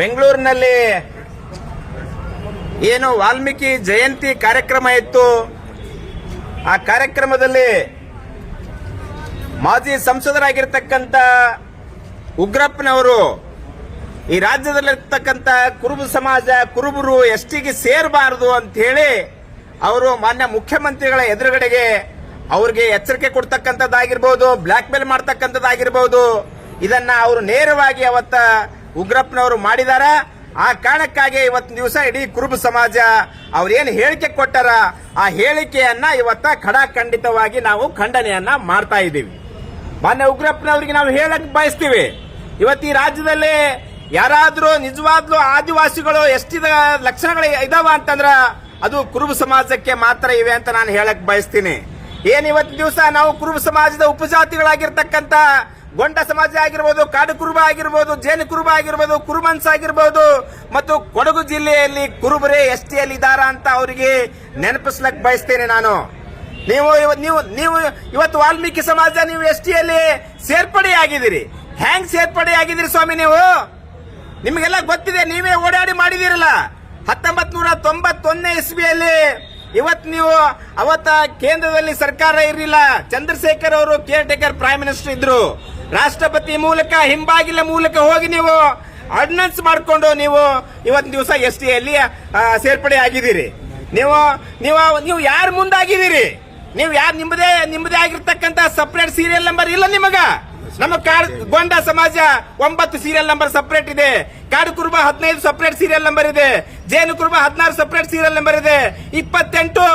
ಬೆಂಗಳೂರಿನಲ್ಲಿ ಏನು ವಾಲ್ಮೀಕಿ ಜಯಂತಿ ಕಾರ್ಯಕ್ರಮ ಇತ್ತು. ಆ ಕಾರ್ಯಕ್ರಮದಲ್ಲಿ ಮಾಜಿ ಸಂಸದರಾಗಿರ್ತಕ್ಕಂಥ ಉಗ್ರಪ್ಪನವರು ಈ ರಾಜ್ಯದಲ್ಲಿರ್ತಕ್ಕಂಥ ಕುರುಬ ಸಮಾಜ, ಕುರುಬರು ಎಷ್ಟಿಗೆ ಸೇರಬಾರದು ಅಂತ ಹೇಳಿ ಅವರು ಮಾನ್ಯ ಮುಖ್ಯಮಂತ್ರಿಗಳ ಎದುರುಗಡೆಗೆ ಅವ್ರಿಗೆ ಎಚ್ಚರಿಕೆ ಕೊಡ್ತಕ್ಕಂಥದ್ದಾಗಿರ್ಬೋದು ಬ್ಲಾಕ್ ಮೇಲ್ ಮಾಡ್ತಕ್ಕಂಥದ್ದಾಗಿರ್ಬೋದು. ಇದನ್ನ ಅವರು ನೇರವಾಗಿ ಅವತ್ತ ಉಗ್ರಪ್ಪನವರು ಮಾಡಿದಾರ. ಆ ಕಾರಣಕ್ಕಾಗಿ ಇವತ್ತಿನ ದಿವಸ ಇಡೀ ಕುರುಬ ಸಮಾಜ ಅವ್ರೇನು ಹೇಳಿಕೆ ಕೊಟ್ಟಾರ, ಆ ಹೇಳಿಕೆಯನ್ನ ಇವತ್ತ ಖಡಾಖಂಡಿತವಾಗಿ ನಾವು ಖಂಡನೆಯನ್ನ ಮಾಡ್ತಾ ಇದ್ದೀವಿ. ಮಾನ್ಯ ಉಗ್ರಪ್ಪನವರಿಗೆ ನಾವು ಹೇಳಕ್ ಬಯಸ್ತೀವಿ. ಇವತ್ತು ಈ ರಾಜ್ಯದಲ್ಲಿ ಯಾರಾದರೂ ನಿಜವಾದ್ಲೂ ಆದಿವಾಸಿಗಳು ಎಷ್ಟಿದ ಲಕ್ಷಣಗಳು ಇದಾವ ಅಂತಂದ್ರ ಅದು ಕುರುಬ ಸಮಾಜಕ್ಕೆ ಮಾತ್ರ ಇವೆ ಅಂತ ನಾನು ಹೇಳಕ್ ಬಯಸ್ತೀನಿ. ಏನ್ ಇವತ್ತು ದಿವಸ ನಾವು ಕುರುಬ ಸಮಾಜದ ಉಪಜಾತಿಗಳಾಗಿರ್ತಕ್ಕಂಥ ಗೊಂಡ ಸಮಾಜ ಆಗಿರ್ಬೋದು, ಕಾಡು ಕುರುಬ ಆಗಿರ್ಬೋದು, ಜೇನು ಕುರುಬ ಆಗಿರ್ಬೋದು ಕುರುಮನ್ಸ್ ಆಗಿರ್ಬೋದು, ಮತ್ತು ಕೊಡಗು ಜಿಲ್ಲೆಯಲ್ಲಿ ಕುರುಬರೇ ಎಷ್ಟಿಯಲ್ಲಿ ಇದಾರ ಅಂತ ಅವರಿಗೆ ನೆನಪಿಸ್ಲಕ್ ಬಯಸ್ತೇನೆ ನಾನು. ನೀವು ನೀವು ನೀವು ಇವತ್ತು ವಾಲ್ಮೀಕಿ ಸಮಾಜ, ನೀವು ಎಸ್ ಟಿಯಲ್ಲಿ ಸೇರ್ಪಡೆ ಆಗಿದ್ದೀರಿ ಹ್ಯಾಂಗ್ ಸೇರ್ಪಡೆ ಆಗಿದ್ದೀರಿ ಸ್ವಾಮಿ ನೀವು? ನಿಮಗೆಲ್ಲ ಗೊತ್ತಿದೆ, ನೀವೇ ಓಡಾಡಿ ಮಾಡಿದಿರಲ್ಲ ಹತ್ತೊಂಬತ್ ನೂರ ತೊಂಬತ್ತೊಂದನೇ ಇಸ್ವಿಯಲ್ಲಿ ಇವತ್ತು ನೀವು ಅವತ್ತ ಕೇಂದ್ರದಲ್ಲಿ ಸರ್ಕಾರ ಇರಲಿಲ್ಲ. ಚಂದ್ರಶೇಖರ್ ಅವರು ಕೇರ್ ಟೇಕರ್ ಪ್ರೈಮ್ ಮಿನಿಸ್ಟರ್ ಇದ್ರು. ರಾಷ್ಟ್ರಪತಿ ಮೂಲಕ, ಹಿಂಬಾಗಿಲ ಮೂಲಕ ಹೋಗಿ ನೀವು ಆರ್ಡಿನೆನ್ಸ್ ಮಾಡಿಕೊಂಡು ನೀವು ಇವತ್ತಿನ ದಿವಸ ಎಸ್ ಟಿ ಅಲ್ಲಿ ಸೇರ್ಪಡೆ ಆಗಿದ್ದೀರಿ. ನೀವು ನೀವು ನೀವು ಯಾರು ಮುಂದಾಗಿದ್ದೀರಿ? ನೀವು ಯಾರು ನಿಮ್ಮದೇ ನಿಮ್ಮದೇ ಆಗಿರ್ತಕ್ಕಂಥ ಸಪ್ರೇಟ್ ಸೀರಿಯಲ್ ನಂಬರ್ ಇಲ್ಲ ನಿಮಗ? ನಮ್ಮ ಕಾಡ್, ಗೊಂಡ ಸಮಾಜ ಒಂಬತ್ತು ಸೀರಿಯಲ್ ನಂಬರ್ ಸಪರೇಟ್ ಇದೆ. ಕಾಡು ಕುರುಬ ಹದಿನೈದು ಸಪರೇಟ್ ಸೀರಿಯಲ್ ನಂಬರ್ ಇದೆ. ಜೇನು ಕುರುಬ ಹದಿನಾರು ಸಪರೇಟ್ ಸೀರಿಯಲ್ ನಂಬರ್ ಇದೆ. ಇಪ್ಪತ್ತೆಂಟು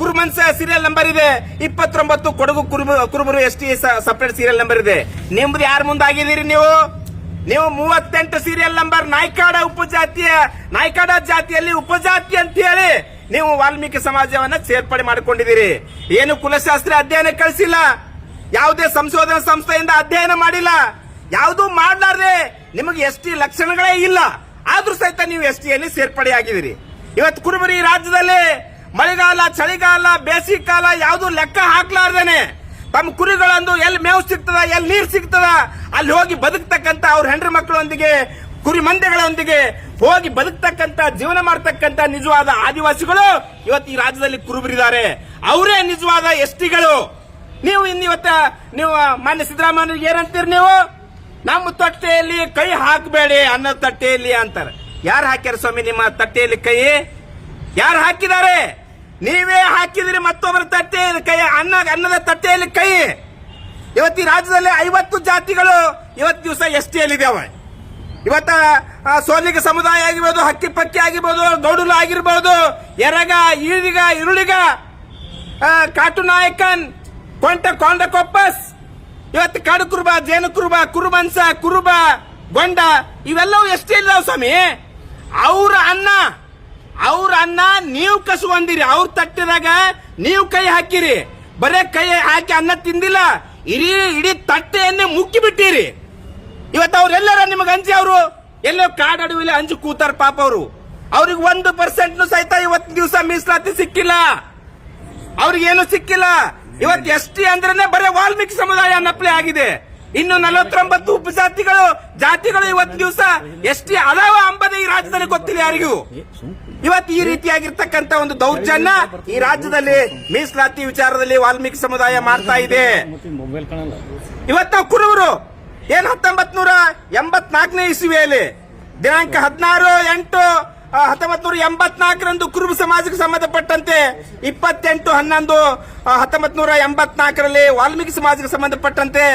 ಕುರುಮನ್ಸ ಸೀರಿಯಲ್ ನಂಬರ್ ಇದೆ. ಇಪ್ಪತ್ತೊಂಬತ್ತು ಕೊಡಗು ಕುರುಬ, ಕುರುಬರು S T separate serial number ಇದೆ. ನಿಮ್ದು ಯಾರು ಮುಂದಾಗಿದ್ದೀರಿ ನೀವು? ನೀವು ಮೂವತ್ತೆಂಟು ಸೀರಿಯಲ್ ನಂಬರ್ ನಾಯ್ಕಾಡ ಉಪಜಾತಿಯ, ನಾಯ್ಕಾಡ ಜಾತಿಯಲ್ಲಿ ಉಪಜಾತಿ ಅಂತ ಹೇಳಿ ನೀವು ವಾಲ್ಮೀಕಿ ಸಮಾಜವನ್ನ ಸೇರ್ಪಡೆ ಮಾಡಿಕೊಂಡಿದ್ದೀರಿ. ಏನು ಕುಲಶಾಸ್ತ್ರ ಅಧ್ಯಯನ ಕಳಿಸಿಲ್ಲ? ಯಾವುದೇ ಸಂಶೋಧನಾ ಸಂಸ್ಥೆಯಿಂದ ಅಧ್ಯಯನ ಮಾಡಿಲ್ಲ. ಯಾವುದೂ ಮಾಡಲಾರ್ದೆ ನಿಮಗೆ ಎಸ್ ಟಿ ಲಕ್ಷಣಗಳೇ ಇಲ್ಲ. ಆದ್ರೂ ಸಹಿತ ನೀವು ಎಸ್ ಟಿಯಲ್ಲಿ ಸೇರ್ಪಡೆ ಆಗಿದ್ದೀರಿ ಇವತ್ತು ಕುರುಬರಿ ರಾಜ್ಯದಲ್ಲಿ ಮಳೆಗಾಲ, ಚಳಿಗಾಲ ಬೇಸಿಗೆ ಕಾಲ ಯಾವುದು ಲೆಕ್ಕ ಹಾಕ್ಲಾರ್ದೇನೆ. ತಮ್ಮ ಕುರಿಗಳಂದು ಎಲ್ಲಿ ಮೇವು ಸಿಗ್ತದ, ಎಲ್ಲಿ ನೀರು ಸಿಗ್ತದ, ಅಲ್ಲಿ ಹೋಗಿ ಬದುಕ್ತಕ್ಕಂಥ ಅವ್ರ ಹೆಂಡ್ರ ಮಕ್ಕಳೊಂದಿಗೆ, ಕುರಿ ಮಂದೆಗಳೊಂದಿಗೆ ಹೋಗಿ ಬದುಕ್ತಕ್ಕಂಥ ಜೀವನ ಮಾಡ್ತಕ್ಕಂಥ ನಿಜವಾದ ಆದಿವಾಸಿಗಳು ಇವತ್ತು ಈ ರಾಜ್ಯದಲ್ಲಿ ಕುರುಬರಿದ್ದಾರೆ. ಅವರೇ ನಿಜವಾದ ಎಸ್ಟಿಗಳು ನೀವು ಇನ್ನಿವತ್ತ ನೀವು ಮಾನ್ಯ ಸಿದ್ದರಾಮಯ್ಯ ಏನಂತೀರಿ ನೀವು? ನಮ್ಮ ತಟ್ಟೆಯಲ್ಲಿ ಕೈ ಹಾಕಬೇಡಿ ಅನ್ನೋ ತಟ್ಟೆಯಲ್ಲಿ ಅಂತಾರೆ. ಯಾರು ಹಾಕ್ಯಾರ ಸ್ವಾಮಿ ನಿಮ್ಮ ತಟ್ಟೆಯಲ್ಲಿ ಕೈ? ಯಾರು ಹಾಕಿದ್ದಾರೆ? ನೀವೇ ಹಾಕಿದಿರಿ ಮತ್ತೊಬ್ಬರ ತಟ್ಟೆಯಲ್ಲಿ ಕೈ ಅನ್ನ, ಅನ್ನದ ತಟ್ಟೆಯಲ್ಲಿ ಕೈ. ಇವತ್ತಿ ರಾಜ್ಯದಲ್ಲಿ ಐವತ್ತು ಜಾತಿಗಳು ಇವತ್ತು ದಿವಸ ಎಸ್ ಟಿಯಲ್ಲಿದ್ದಾವೆ ಇವತ್ತ ಸೋಲಿಗ ಸಮುದಾಯ ಆಗಿರ್ಬೋದು, ಹಕ್ಕಿ ಪಕ್ಕಿ ಆಗಿರ್ಬೋದು, ಗೌಡಲು ಆಗಿರ್ಬೋದು, ಎರಗ ಈಳಿಗ ಇರುಳಿಗ ಕಾಟು ನಾಯಕನ್ ಕೊಂಟ ಕೊಂಡ ಕೊಪ್ಪಸ್. ಇವತ್ತು ಕಡು ಕುರುಬ, ಜೇನು ಕುರುಬ, ಕುರುಬನ್ಸ, ಕುರುಬ, ಗೊಂಡ, ಇವೆಲ್ಲವೂ ಎಷ್ಟೇ ಇಲ್ಲ ಸ್ವಾಮಿ? ಅವ್ರ ಅನ್ನ ಅವ್ರ ಅನ್ನ ನೀವು ಕಸುವಂದಿರಿ ಅವ್ರ ತಟ್ಟಿದಾಗ ನೀವು ಕೈ ಹಾಕಿರಿ. ಬರೇ ಕೈ ಹಾಕಿ ಅನ್ನ ತಿಂದಿಲ್ಲ, ಇಡೀ ಇಡೀ ತಟ್ಟೆಯನ್ನೇ ಮುಕ್ಕಿ ಬಿಟ್ಟಿರಿ ಇವತ್ತು ಅವ್ರೆಲ್ಲರ ನಿಮಗೆ ಅಂಜಿ ಅವರು, ಎಲ್ಲೋ ಕಾಡಡುವಿಲ್ಲ ಅಂಜು ಕೂತಾರ ಪಾಪ ಅವರು. ಅವ್ರಿಗೆ ಒಂದು ಪರ್ಸೆಂಟ್ ಸಹಿತ ಇವತ್ತು ದಿವಸ ಮೀಸಲಾತಿ ಸಿಕ್ಕಿಲ್ಲ. ಅವ್ರಿಗೇನು ಸಿಕ್ಕಿಲ್ಲ. ಇವತ್ತು ಎಸ್ ಟಿ ಅಂದ್ರೆ ಬರೀ ವಾಲ್ಮೀಕಿ ಸಮುದಾಯ ನಪ್ಲೆ ಆಗಿದೆ. ಇನ್ನು ನಲವತ್ತೊಂಬತ್ತು ಉಪಜಾತಿಗಳು ಜಾತಿಗಳು ಇವತ್ತು ದಿವಸ ಎಸ್ ಟಿ ಅದಾವ ಅಂಬದೇ ಈ ರಾಜ್ಯದಲ್ಲಿ ಗೊತ್ತಿಲ್ಲ ಯಾರಿಗೂ. ಇವತ್ತು ಈ ರೀತಿಯಾಗಿರ್ತಕ್ಕಂತ ಒಂದು ದೌರ್ಜನ್ಯ ಈ ರಾಜ್ಯದಲ್ಲಿ ಮೀಸಲಾತಿ ವಿಚಾರದಲ್ಲಿ ವಾಲ್ಮೀಕಿ ಸಮುದಾಯ ಮಾಡ್ತಾ ಇದೆ. ಇವತ್ತು ನಾವು ಕುರುಬರು ಏನ್ ಹತ್ತೊಂಬತ್ ನೂರ ಎಂಬತ್ನಾಲ್ಕನೇ ಇಸ್ವಿಯಲ್ಲಿ, ದಿನಾಂಕ ಹದಿನಾರು ಎಂಟು ಹತ್ತೊಂಬತ್ ನೂರ ಎಂಬತ್ನಾಲ್ಕರಂದು ಕುರುಬ ಸಮಾಜಕ್ಕೆ ಸಂಬಂಧಪಟ್ಟಂತೆ ಇಪ್ಪತ್ತೆಂಟು ಹನ್ನೊಂದು ಹತ್ತೊಂಬತ್ ನೂರ ಎಂಬತ್ನಾಲ್ಕರಲ್ಲಿ ವಾಲ್ಮೀಕಿ ಸಮಾಜಕ್ಕೆ ಸಂಬಂಧಪಟ್ಟಂತೆ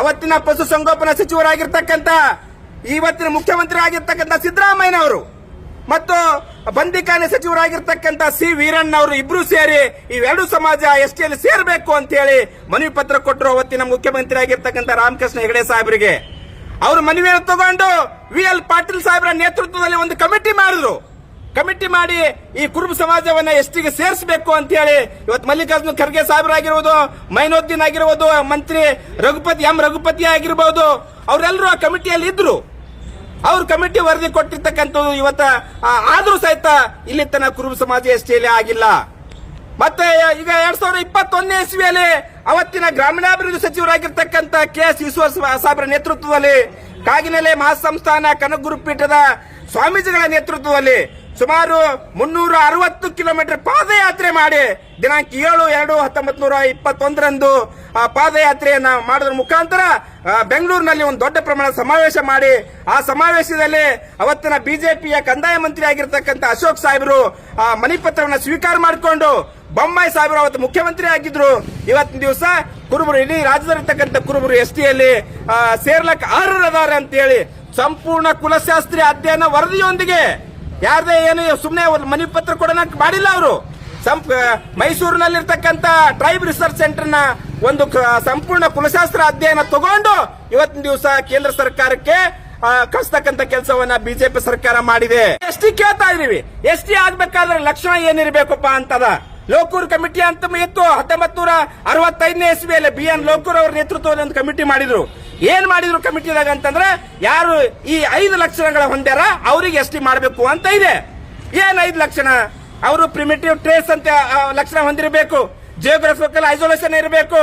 ಅವತ್ತಿನ ಪಶುಸಂಗೋಪನಾ ಸಚಿವರಾಗಿರ್ತಕ್ಕಂಥ ಇವತ್ತಿನ ಮುಖ್ಯಮಂತ್ರಿ ಆಗಿರ್ತಕ್ಕಂಥ ಸಿದ್ದರಾಮಯ್ಯನವರು ಮತ್ತು ಬಂದಿಖಾನೆ ಸಚಿವರಾಗಿರ್ತಕ್ಕಂಥ ಸಿ ವೀರಣ್ಣ ಅವರು ಇಬ್ರು ಸೇರಿ ಇವೆರಡು ಸಮಾಜ ಎಸ್ ಟಿಯಲ್ಲಿ ಸೇರಬೇಕು ಅಂತ ಹೇಳಿ ಮನವಿ ಪತ್ರ ಕೊಟ್ಟರು ಅವತ್ತಿನ ಮುಖ್ಯಮಂತ್ರಿ ಆಗಿರ್ತಕ್ಕಂಥ ರಾಮಕೃಷ್ಣ ಹೆಗಡೆ ಸಾಹೇಬರಿಗೆ. ಅವರು ಮನವಿಯನ್ನು ತಗೊಂಡು ವಿ ಎಲ್ ಪಾಟೀಲ್ ಸಾಹೇಬರ ನೇತೃತ್ವದಲ್ಲಿ ಒಂದು ಕಮಿಟಿ ಮಾಡಿದ್ರು. ಕಮಿಟಿ ಮಾಡಿ ಈ ಕುರುಬ ಸಮಾಜವನ್ನ ಎಷ್ಟಿಗೆ ಸೇರಿಸಬೇಕು ಅಂತ ಹೇಳಿ ಇವತ್ತು ಮಲ್ಲಿಕಾರ್ಜುನ ಖರ್ಗೆ ಸಾಹೇಬರಾಗಿರ್ಬೋದು, ಮೈನೋದ್ದೀನ್ ಆಗಿರ್ಬೋದು, ಮಂತ್ರಿ ರಘುಪತಿ, ಎಂ. ರಘುಪತಿ ಆಗಿರ್ಬೋದು ಅವರೆಲ್ಲರೂ ಆ ಕಮಿಟಿಯಲ್ಲಿ ಇದ್ರು. ಅವ್ರ ಕಮಿಟಿ ವರದಿ ಕೊಟ್ಟಿರ್ತಕ್ಕಂಥದ್ದು ಇವತ್ತ ಆದ್ರೂ ಸಹಿತ ಇಲ್ಲಿ ತನ್ನ ಕುರುಬ ಸಮಾಜ ಎಷ್ಟೇ ಆಗಿಲ್ಲ ಮತ್ತೆ ಈಗ ಎರಡ್ ಸಾವಿರದ ಇಪ್ಪತ್ತೊಂದನೇ ಇಸ್ವಿಯಲ್ಲಿ ಅವತ್ತಿನ ಗ್ರಾಮೀಣಾಭಿವೃದ್ಧಿ ಸಚಿವರಾಗಿರ್ತಕ್ಕಂಥ ಕೆ ಎಸ್ ಈಶ್ವರ ಸಾಹೇಬರ ನೇತೃತ್ವದಲ್ಲಿ ಕಾಗಿನೆಲೆ ಮಹಾಸಂಸ್ಥಾನ ಕನಕಗುರು ಪೀಠದ ಸ್ವಾಮೀಜಿಗಳ ನೇತೃತ್ವದಲ್ಲಿ ಸುಮಾರು ಮುನ್ನೂರ ಅರವತ್ತು ಕಿಲೋಮೀಟರ್ ಪಾದಯಾತ್ರೆ ಮಾಡಿ ದಿನಾಂಕ ಏಳು ಎರಡು ಹತ್ತೊಂಬತ್ ನೂರ ಇಪ್ಪತ್ತೊಂದರಂದು ಆ ಪಾದಯಾತ್ರೆಯನ್ನ ಮಾಡೋದ್ರ ಮುಖಾಂತರ ಬೆಂಗಳೂರಿನಲ್ಲಿ ಒಂದು ದೊಡ್ಡ ಪ್ರಮಾಣದ ಸಮಾವೇಶ ಮಾಡಿ, ಆ ಸಮಾವೇಶದಲ್ಲಿ ಅವತ್ತಿನ ಬಿಜೆಪಿಯ ಕಂದಾಯ ಮಂತ್ರಿ ಆಗಿರ್ತಕ್ಕಂಥ ಅಶೋಕ್ ಸಾಹೇಬರು, ಆ ಮನಿಪತ್ರವನ್ನು ಸ್ವೀಕಾರ ಮಾಡಿಕೊಂಡು ಬೊಮ್ಮಾಯಿ ಸಾಹೇಬರು ಅವತ್ತು ಮುಖ್ಯಮಂತ್ರಿ ಆಗಿದ್ರು. ಇವತ್ತಿನ ದಿವಸ ಕುರುಬರು, ಇಡೀ ರಾಜ್ಯದಲ್ಲಿರ್ತಕ್ಕಂಥ ಕುರುಬರು ಎಸ್ ಟಿಯಲ್ಲಿ ಸೇರ್ಲಕ್ಕೆ ಅರ್ಹರದಾರೆ ಅಂತ ಹೇಳಿ ಸಂಪೂರ್ಣ ಕುಲಶಾಸ್ತ್ರಿ ಅಧ್ಯಯನ ವರದಿಯೊಂದಿಗೆ ಯಾರದೇ ಏನು ಸುಮ್ಮನೆ ಮನಿ ಪತ್ರ ಕೊಡೋಣ ಮಾಡಿಲ್ಲ ಅವರು. ಮೈಸೂರಿನಲ್ಲಿರ್ತಕ್ಕಂಥ ಟ್ರೈಬ್ ರಿಸರ್ಚ್ ಸೆಂಟರ್ನ ಒಂದು ಸಂಪೂರ್ಣ ಕುಲಶಾಸ್ತ್ರ ಅಧ್ಯಯನ ತಗೊಂಡು ಇವತ್ತಿನ ದಿವಸ ಕೇಂದ್ರ ಸರ್ಕಾರಕ್ಕೆ ಕಳಿಸ್ತಕ್ಕಂಥ ಕೆಲಸವನ್ನ ಬಿಜೆಪಿ ಸರ್ಕಾರ ಮಾಡಿದೆ. ಎಸ್ ಟಿ ಕೇಳ್ತಾ ಇದೀವಿ. ಎಸ್ ಟಿ ಆಗ್ಬೇಕಾದ್ರೆ ಲಕ್ಷಣ ಏನಿರ್ಬೇಕಪ್ಪ ಅಂತದ? ಲೋಕೂರ್ ಕಮಿಟಿ ಅಂತ ಇತ್ತು ಹತ್ತೊಂಬತ್ ನೂರ ಅರವತ್ತೈದನೇ ಇಸ್ವಿಯಲ್ಲಿ ಬಿ ಎನ್ ಲೋಕೂರ್ ಅವರ ನೇತೃತ್ವದಲ್ಲಿ ಒಂದು ಕಮಿಟಿ ಮಾಡಿದ್ರು. ಏನ್ ಮಾಡಿದ್ರು ಕಮಿಟಿದಾಗ ಅಂತಂದ್ರೆ ಯಾರು ಈ ಐದು ಲಕ್ಷಣಗಳ ಹೊಂದ್ಯಾರ ಅವ್ರಿಗೆ ಎಸ್ ಟಿ ಮಾಡಬೇಕು ಅಂತ ಇದೆ. ಏನ್ ಐದು ಲಕ್ಷಣ? ಅವರು ಪ್ರಿಮಿಟಿವ್ ಟ್ರೇಸ್ ಅಂತ ಲಕ್ಷಣ ಹೊಂದಿರಬೇಕು. ಜಿಯೋಗ್ರಫಿಕಲ್ ಐಸೋಲೇಷನ್ ಇರಬೇಕು.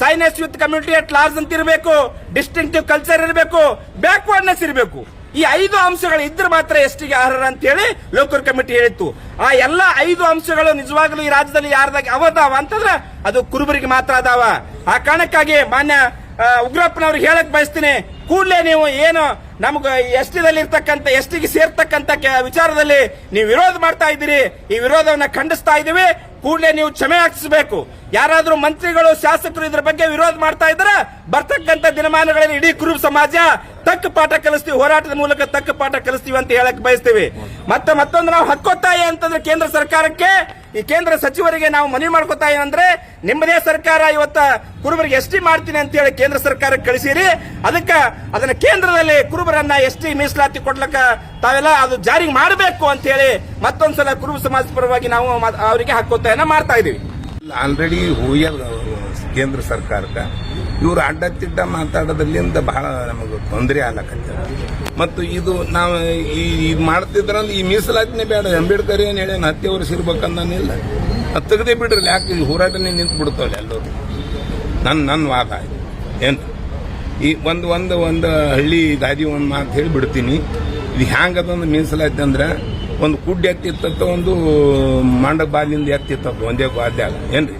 Shyness with community at large ಅಂತ ಇರಬೇಕು. ಡಿಸ್ಟಿಂಕ್ಟಿವ್ ಕಲ್ಚರ್ ಇರಬೇಕು. ಬ್ಯಾಕ್ವರ್ಡ್ನೆಸ್ ಇರಬೇಕು. ಈ ಐದು ಅಂಶಗಳು ಇದ್ರೆ ಮಾತ್ರ ಎಷ್ಟಿಗೆ ಅರ್ಹರ ಅಂತ ಹೇಳಿ ಲೋಕರ್ ಕಮಿಟಿ ಹೇಳಿತ್ತು. ಆ ಎಲ್ಲ ಐದು ಅಂಶಗಳು ನಿಜವಾಗ್ಲೂ ಈ ರಾಜ್ಯದಲ್ಲಿ ಯಾರ್ದಾಗ ಅವದಾವ ಅಂತಂದ್ರೆ ಅದು ಕುರುಬರಿಗೆ ಮಾತ್ರ ಅದಾವ. ಆ ಕಾರಣಕ್ಕಾಗಿ ಮಾನ್ಯ ಉಗ್ರಪ್ಪನವ್ರಿಗೆ ಹೇಳಕ್ ಬಯಸ್ತೀನಿ. ಕೂಡಲೇ ನೀವು ಏನು ನಮ್ಗೆ ಎಸ್ಟಿದಲ್ಲಿ ಇರ್ತಕ್ಕಂಥ ಎಸ್ಟಿಗೆ ಸೇರ್ತಕ್ಕಂಥ ಕೆ- ವಿಚಾರದಲ್ಲಿ ನೀವು ವಿರೋಧ ಮಾಡ್ತಾ ಇದ್ದೀರಿ. ಈ ವಿರೋಧವನ್ನ ಖಂಡಿಸ್ತಾ ಇದ್ದೀವಿ. ಕೂಡಲೇ ನೀವು ಕ್ಷಮೆ ಹಾಕಿಸಬೇಕು. ಯಾರಾದ್ರೂ ಮಂತ್ರಿಗಳು, ಶಾಸಕರು ಇದ್ರ ಬಗ್ಗೆ ವಿರೋಧ ಮಾಡ್ತಾ ಇದ್ರೆ ಬರ್ತಕ್ಕಂಥ ದಿನಮಾನಗಳಲ್ಲಿ ಇಡೀ ಕುರುಬ ಸಮಾಜ ತಕ್ಕ ಪಾಠ ಕಲಿಸ್ತೀವಿ. ಹೋರಾಟದ ಮೂಲಕ ತಕ್ಕ ಪಾಠ ಕಲಿಸ್ತೀವಿ ಅಂತ ಹೇಳಕ್ ಬಯಸ್ತೀವಿ. ಮತ್ತೆ ಮತ್ತೊಂದು ನಾವು ಹಕ್ಕೊತ್ತಾಯ ಅಂತಂದ್ರೆ ಕೇಂದ್ರ ಸರ್ಕಾರಕ್ಕೆ, ಈ ಕೇಂದ್ರ ಸಚಿವರಿಗೆ ನಾವು ಮನವಿ ಮಾಡ್ಕೋತಾ ಏನಂದ್ರೆ, ನಿಮ್ಮದೇ ಸರ್ಕಾರ ಇವತ್ತ ಕುರುಬರಿಗೆ ಎಸ್ ಟಿ ಮಾಡ್ತೀನಿ ಅಂತ ಹೇಳಿ ಕೇಂದ್ರ ಸರ್ಕಾರಕ್ಕೆ ಕಳಿಸಿರಿ. ಅದಕ್ಕ ಅದನ್ನ ಕೇಂದ್ರದಲ್ಲಿ ಕುರುಬರನ್ನ ಎಸ್ ಟಿ ಮೀಸಲಾತಿ ಕೊಡ್ಲಕ್ಕ ತಾವೆಲ್ಲ ಅದು ಜಾರಿಗೆ ಮಾಡಬೇಕು ಅಂತ ಹೇಳಿ ಮತ್ತೊಂದ್ಸಲ ಕುರುಬ ಸಮಾಜ ಪರವಾಗಿ ನಾವು ಅವರಿಗೆ ಹಕ್ಕೊತ್ತಾಯನ್ನ ಮಾಡ್ತಾ ಇದೀವಿ. ಆಲ್ರೆಡಿ ಹೋಗ್ಯಾರ ಕೇಂದ್ರ ಸರ್ಕಾರಕ್ಕೆ ಇವರು ಅಡ್ಡ ತಿಡ್ಡ ಮಾತಾಡೋದ್ರಿಂದ ಬಹಳ ನಮಗೆ ತೊಂದರೆ ಆಗ್ಲಕತ್ತ ಮತ್ತು ಇದು ನಾವು ಈ ಇದು ಮಾಡ್ತಿದ್ರಂದ್ರೆ ಈ ಮೀಸಲಾತಿನೇ ಬೇಡ, ಅಂಬೇಡ್ಕರ್ ಏನು ಹೇಳಿ ಹತ್ತಿ ವರ್ಷ ಇರ್ಬೇಕಂದಾನಿಲ್ಲ ಅದು ತೆಗೆದೇ ಬಿಡ್ರಿ, ಯಾಕೆ ಹೋರಾಟನೇ ನಿಂತು ಬಿಡ್ತಾವಲ್ಲ ಎಲ್ಲರೂ? ನನ್ನ ನನ್ನ ವಾದ ಏನು? ಈ ಒಂದು ಒಂದು ಒಂದು ಹಳ್ಳಿ ದಾದಿ ಒಂದು ಮಾತು ಹೇಳಿ ಬಿಡ್ತೀನಿ ಇದು ಹ್ಯಾಂಗದಂದ್ರೆ ಮೀಸಲಾಯ್ತು ಅಂದ್ರೆ ಒಂದು ಕುಡ್ಡ ಎತ್ತಿತ್ತ ಒಂದು ಮಂಡ ಬಾಲಿಂದ ಎತ್ತಿತ್ತ ಒಂದೇ ಗಾದ್ಯಾಗ ಏನ್ರಿ?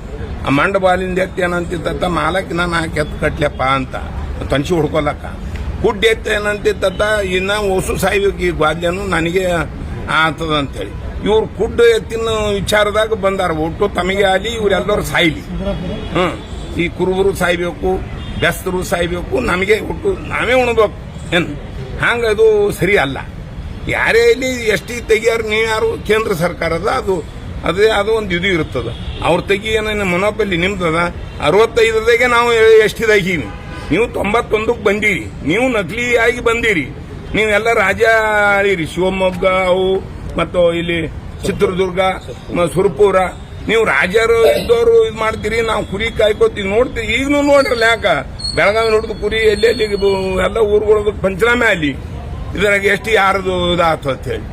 ಆ ಮಂಡ ಬಾಲಿಂದ ಎತ್ತಿ ಏನಂತಿತ್ತ ಮಾಲಕ್ಕೆ ನಾನು ಹಾಕಿ ಎತ್ತು ಕಟ್ಲೆಪ್ಪ ಅಂತ. ತಂಚಿ ಹುಡ್ಕೊಲಕ್ಕ. ಕುಡ್ಡ ಎತ್ತ ಏನಂತಿತ್ತ ಇನ್ನ ಹೊಸು ಸಾಯ್ಬೇಕು ಈ ಗಾದ್ಯನು ನನಗೆ ಆತದ ಅಂತೇಳಿ. ಇವ್ರು ಕುಡ್ಡು ಎತ್ತಿನ ವಿಚಾರದಾಗ ಬಂದಾರ, ಒಟ್ಟು ತಮಗೆ ಆಗಲಿ, ಇವರೆಲ್ಲರೂ ಸಾಯ್ಲಿ. ಹ್ಮ್. ಈ ಕುರುಬರು ಸಾಯ್ಬೇಕು ಬೆಸ್ತರು ಸಾಯ್ಬೇಕು, ನಮಗೆ ಒಟ್ಟು ನಾವೇ ಉಣ್ಬೇಕು. ಏನು? ಹಂಗೆ ಅದು ಸರಿ ಅಲ್ಲ. ಯಾರೇ ಇಲ್ಲಿ ಎಷ್ಟಿ ತೆಗಿಯಾರು ನೀವು ಯಾರು ಕೇಂದ್ರ ಸರ್ಕಾರದ ಅದು, ಅದೇ, ಅದು ಒಂದು ಇದು ಇರ್ತದ ಅವ್ರ ತೆಗಿ ಏನೇನು ಮೊನೋಪಲ್ಲಿ ನಿಮ್ದದ? ಅರವತ್ತೈದದಾಗೆ ನಾವು ಎಷ್ಟಿದಾಗೀವಿ ನೀವು ತೊಂಬತ್ತೊಂದಕ್ಕೆ ಬಂದಿರಿ. ನೀವು ನಕಲಿ ಆಗಿ ಬಂದಿರಿ. ನೀವೆಲ್ಲ ರಾಜ ಆಳೀರಿ. ಶಿವಮೊಗ್ಗ, ಅವು, ಮತ್ತು ಇಲ್ಲಿ ಚಿತ್ರದುರ್ಗ ಸುರಪುರ ನೀವು ರಾಜರು ಇದ್ದವರು ಇದು ಮಾಡ್ತೀರಿ, ನಾವು ಕುರಿ ಕಾಯ್ಕೋತೀವಿ, ನೋಡ್ತೀವಿ ಈಗಲೂ ನೋಡ್ರಲ್ಲ ಯಾಕ? ಬೆಳಗಾವಿ ನೋಡಿದ ಕುರಿ ಎಲ್ಲೆಲ್ಲಿ ಎಲ್ಲಿ ಎಲ್ಲ ಊರುಗಳು ಪಂಚನಾಮೆ ಅಲ್ಲಿ. ಇದ್ರಾಗ ಎಷ್ಟು ಯಾರದು ಇದಾತು ಅಂತ ಹೇಳಿ.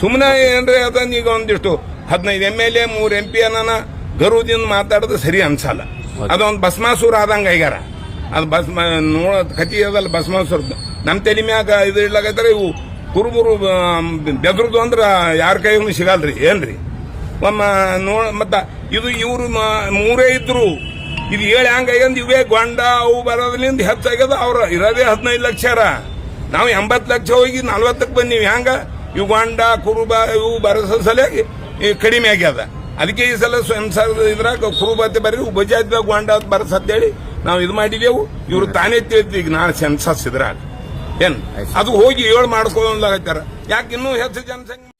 ಸುಮ್ಮನೆ ಏನ್ರಿ ಅದನ್ನ ಈಗ ಒಂದಿಷ್ಟು, ಹದಿನೈದು ಎಂ ಎಲ್ ಎ ಮೂರು ಎಂ ಪಿ ಅನ್ನ ಗರುದಿಂದ ಮಾತಾಡೋದು ಸರಿ ಅನ್ಸಲ್ಲ. ಅದೊಂದು ಭಸ್ಮಾಸುರ ಆದಂಗ ಐಗಾರ ಅದು ಬಸ್ ನೋಡ ಕತಿ ಅದಲ್ಲ ಭಸ್ಮಾಸುರ. ನಮ್ಮ ತಲೆ ಮ್ಯಾಗ ಇದು ಇಡ್ಲಾಕೈತಾರೆ ಇವು ಕುರುಬುರು ಬೆದ್ರದು ಅಂದ್ರೆ ಯಾರ ಕೈಗೂ ಸಿಗಲ್ರಿ, ಏನ್ರಿ? ಮತ್ತ ಇದು ಇವರು ಮೂರೇ ಇದ್ರು. ಇದು ಹೇಳಿ ಹಂಗಂದ್ ಇವೇ ಗೊಂಡ ಅವು ಬರೋದ್ರಿಂದ ಹೆಚ್ಚಾಗ್ಯದ ಅವ್ರ ಇರೋದೇ ಹದಿನೈದು ಲಕ್ಷರ ನಾವು ಎಂಬತ್ತು ಲಕ್ಷ ಹೋಗಿ ನಲ್ವತ್ತಕ್ಕೆ ಬಂದೀವಿ. ಹ್ಯಾಂಗ? ಇವು ಗೊಂಡ, ಕುರುಬ ಇವು ಬರೋ ಈ ಕಡಿಮೆ ಆಗ್ಯದ. ಅದಕ್ಕೆ ಈ ಸಲ ಸಂಸಾರ ಇದ್ರಾಗ ಕುರುಬತ್ತೆ ಬರ್ರಿ ಬಜಾಜ್ ಗೊಂಡ ಬರಸ ಅಂತೇಳಿ ನಾವು ಇದು ಮಾಡಿದೆವು ಇವರು ತಾನೇ ಈಗ ನಾನು ಸೆನ್ಸಸ್ ಇದ್ರಾಗ ಏನ್? ಅದು ಹೋಗಿ ಏಳು ಮಾಡಿಸ್ಕೊಳ್ಳೋದಾಗತ್ತಾರ ಯಾಕೆ ಇನ್ನೂ ಹೆಚ್ಚು ಜನಸಂಖ್ಯೆ?